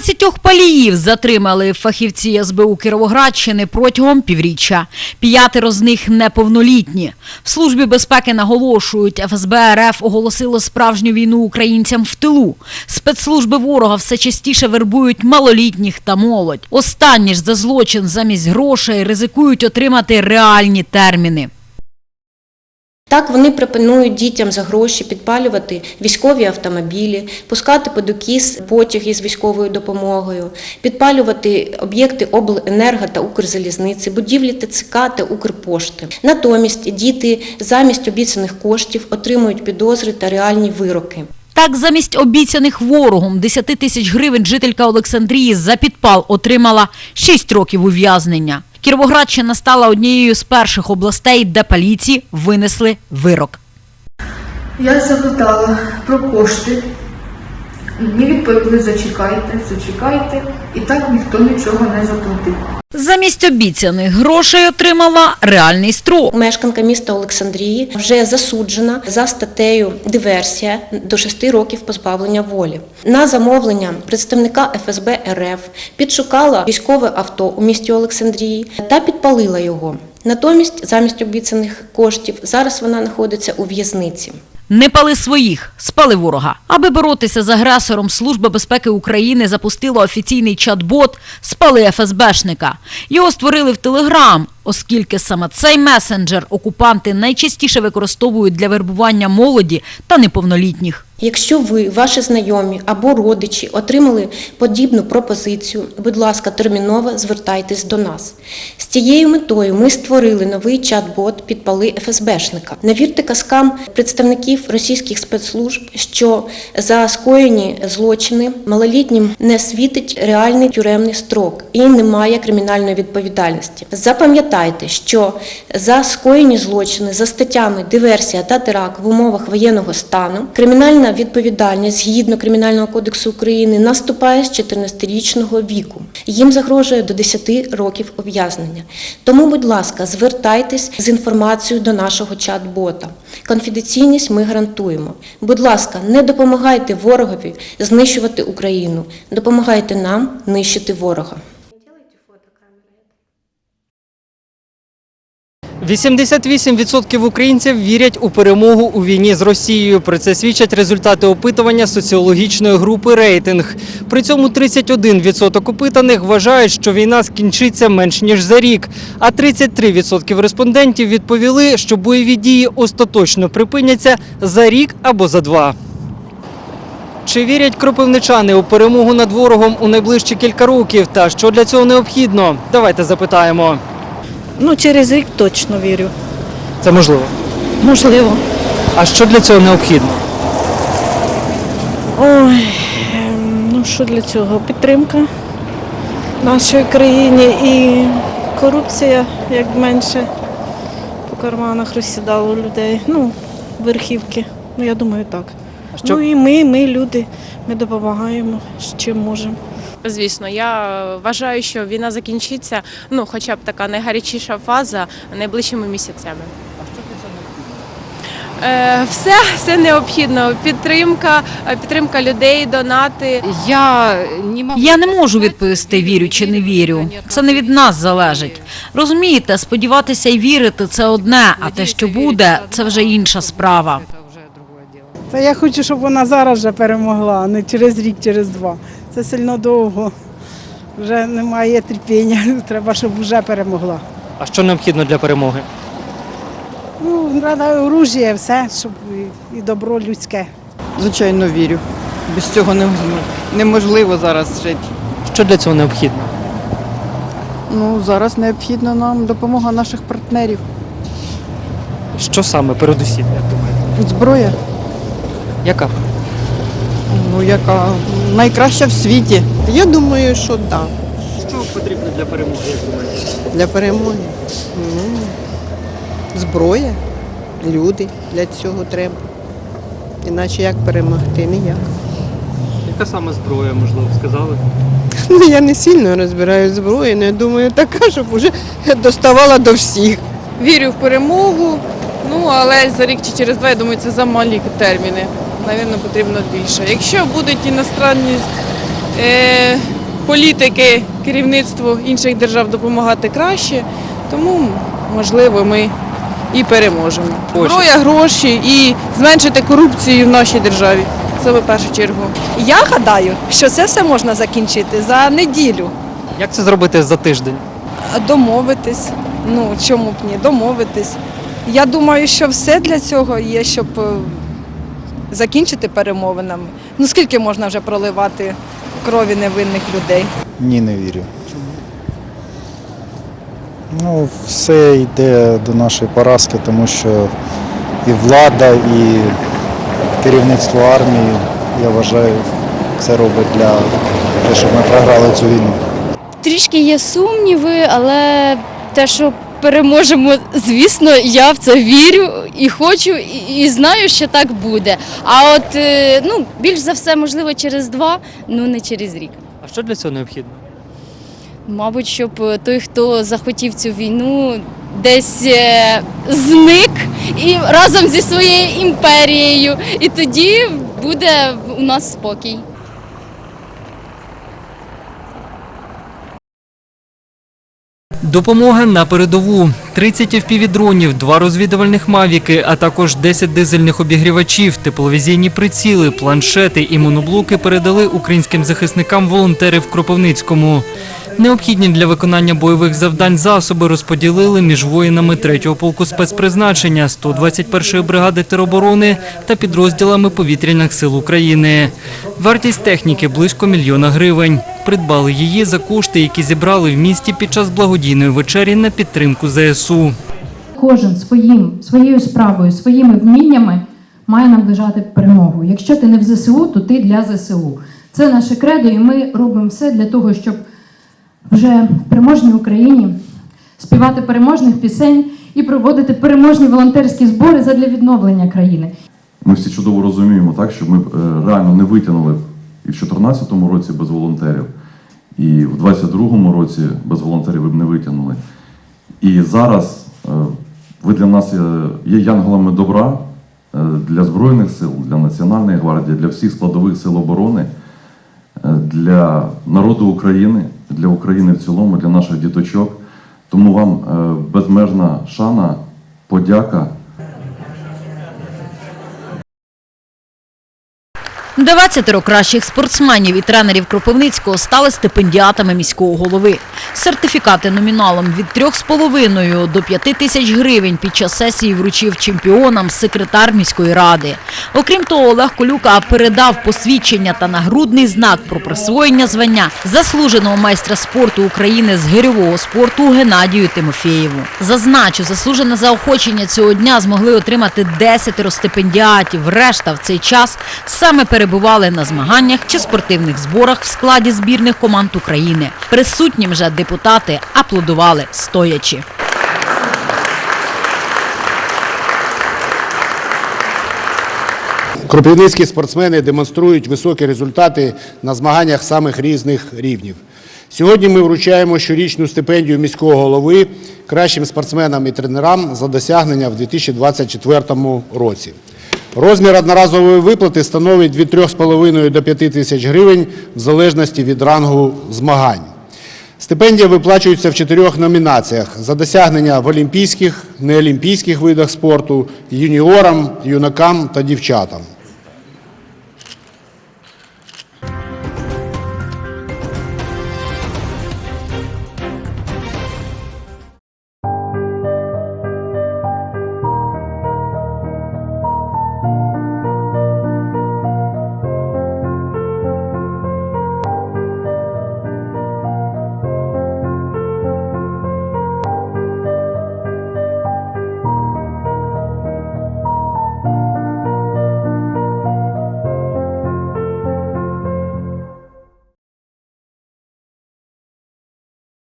17 паліїв затримали фахівці СБУ Кіровоградщини протягом півріччя. П'ятеро з них неповнолітні. В службі безпеки наголошують, ФСБ РФ оголосило справжню війну українцям в тилу. Спецслужби ворога все частіше вербують малолітніх та молодь. Останні ж за злочин замість грошей ризикують отримати реальні терміни. Так вони пропонують дітям за гроші підпалювати військові автомобілі, пускати під укіс потяги з військовою допомогою, підпалювати об'єкти обленерго та Укрзалізниці, будівлі ТЦК та Укрпошти. Натомість діти замість обіцяних коштів отримують підозри та реальні вироки. Так, замість обіцяних ворогом 10 тисяч гривень жителька Олександрії за підпал отримала 6 років ув'язнення. Кіровоградщина стала однією з перших областей, де поліції винесли вирок. Я запитала про кошти. Мені відповіли, зачекайте, зачекайте, і так ніхто нічого не заплатив. Замість обіцяних грошей отримала реальний строк. Мешканка міста Олександрії вже засуджена за статтею диверсія до 6 років позбавлення волі. На замовлення представника ФСБ РФ підшукала військове авто у місті Олександрії та підпалила його. Натомість, замість обіцяних коштів, зараз вона знаходиться у в'язниці. Не пали своїх, спали ворога. Аби боротися з агресором, Служба безпеки України запустила офіційний чат-бот «Спали ФСБшника». Його створили в Телеграм, оскільки саме цей месенджер окупанти найчастіше використовують для вербування молоді та неповнолітніх. Якщо ви, ваші знайомі або родичі отримали подібну пропозицію, будь ласка, терміново звертайтесь до нас. З цією метою ми створили новий чат-бот «Підпали ФСБшника». Не вірте казкам представників російських спецслужб, що за скоєні злочини малолітнім не світить реальний тюремний строк і немає кримінальної відповідальності. Запам'ятайте, що за скоєні злочини за статтями диверсія та теракт в умовах воєнного стану кримінальна відповідальність згідно Кримінального кодексу України наступає з 14-річного віку. Їм загрожує до 10 років ув'язнення. Тому, будь ласка, звертайтесь з інформацією до нашого чат-бота. Конфіденційність ми гарантуємо. Будь ласка, не допомагайте ворогові знищувати Україну. Допомагайте нам нищити ворога. 88% українців вірять у перемогу у війні з Росією. Про це свідчать результати опитування соціологічної групи рейтинг. При цьому 31% опитаних вважають, що війна скінчиться менш ніж за рік. А 33% респондентів відповіли, що бойові дії остаточно припиняться за рік або за два. Чи вірять кропивничани у перемогу над ворогом у найближчі кілька років? Та що для цього необхідно? Давайте запитаємо. Ну, через рік точно вірю. Це можливо. Можливо. А що для цього необхідно? Ой, ем, ну що для цього? Підтримка нашої країні і корупція як менше по карманах розсідало людей. Ну, верхівки. Ну, я думаю, так. А що- Ну і ми, ми, люди, ми допомагаємо, з чим можемо. Звісно, я вважаю, що війна закінчиться, ну хоча б така найгарячіша фаза найближчими місяцями. Е, Все, все необхідно. Підтримка, е, підтримка людей, донати. Я не могу. Я не можу відповісти, вірю чи не вірю. Це не від нас залежить. Розумієте, сподіватися і вірити це одне, а те, що буде, це вже інша справа. Та я хочу, щоб вона зараз вже перемогла, а не через рік, через два. Це сильно довго. Вже немає терпіння. Треба, щоб вже перемогла. А що необхідно для перемоги? Ну, треба оружие, все, щоб і- і добро людське. Звичайно, вірю. Без цього неможливо зараз жити. Що для цього необхідно? Ну, зараз необхідна нам допомога наших партнерів. Що саме передусім, як думаєте? Зброя, Яка? ну яка найкраща в світі. Я думаю, що так. Да. Що потрібно для перемоги, як думаєте? Для перемоги. Ну, зброя, люди для цього треба. Іначе як перемогти? Ніяк. Яка саме зброя, можливо, сказали? Ну, я не сильно розбираю зброю, але я думаю, така, щоб вже доставала до всіх. Вірю в перемогу, ну але за рік чи через два, я думаю, це замалі терміни. Навірно, потрібно більше. Якщо будуть іностранні е, політики керівництву інших держав допомагати краще. Тому, можливо, ми і переможемо. Зброя, гроші і зменшити корупцію в нашій державі. Це в першу чергу. Я гадаю, що це все можна закінчити за неділю. Як це зробити за тиждень? Домовитись. Ну чому б ні, домовитись. Я думаю, що все для цього є, щоб е, закінчити перемовинами. Ну скільки можна вже проливати крові невинних людей? Ні, не вірю. Ну, все йде до нашої поразки, тому що і влада, і керівництво армії, я вважаю, це робить для того, щоб ми програли цю війну. Трішки є сумніви, але те, що переможемо, звісно, я в це вірю і хочу, і, і знаю, що так буде. А от е, ну, більш за все, можливо, через два, ну не через рік. А що для цього необхідно? Мабуть, щоб е, той, хто захотів цю війну, десь е, зник і разом зі своєю імперією. І тоді буде у нас спокій. Допомога на передову. 30 FPV-дронів, два розвідувальних мавіки, а також 10 дизельних обігрівачів, тепловізійні приціли, планшети і моноблоки передали українським захисникам волонтери в Кропивницькому. Необхідні для виконання бойових завдань засоби розподілили між воїнами 3-го полку спецпризначення, 121-ї бригади тероборони та підрозділами повітряних сил України. Вартість техніки близько мільйона гривень. Придбали її за кошти, які зібрали в місті під час благодійної вечері на підтримку ЗСУ. Кожен своїм, своєю справою, своїми вміннями має наближати перемогу. Якщо ти не в ЗСУ, то ти для ЗСУ. Це наше кредо, і ми робимо все для того, щоб вже в переможній Україні співати переможних пісень і проводити переможні волонтерські збори задля відновлення країни. Ми всі чудово розуміємо, так, що ми е, реально не витягнули і в 2014 році без волонтерів, і в 2022 році без волонтерів ви б не витягнули. І зараз е, ви для нас є, янголами добра е, для Збройних сил, для Національної гвардії, для всіх складових сил оборони, для народу України, для України в цілому, для наших діточок. Тому вам е, безмежна шана, подяка. 20 кращих спортсменів і тренерів Кропивницького стали стипендіатами міського голови. Сертифікати номіналом від 3,5 до 5 тисяч гривень під час сесії вручив чемпіонам секретар міської ради. Окрім того, Олег Колюка передав посвідчення та нагрудний знак про присвоєння звання заслуженого майстра спорту України з гирьового спорту Геннадію Тимофєєву. Зазначу, заслужене заохочення цього дня змогли отримати 10 стипендіатів. Решта в цей час саме перебували на змаганнях чи спортивних зборах в складі збірних команд України. Присутнім же депутати аплодували стоячи. Кропивницькі спортсмени демонструють високі результати на змаганнях самих різних рівнів. Сьогодні ми вручаємо щорічну стипендію міського голови кращим спортсменам і тренерам за досягнення в 2024 році. Розмір одноразової виплати становить від 3,5 до 5 тисяч гривень в залежності від рангу змагань. Стипендія виплачується в чотирьох номінаціях за досягнення в олімпійських, неолімпійських видах спорту, юніорам, юнакам та дівчатам.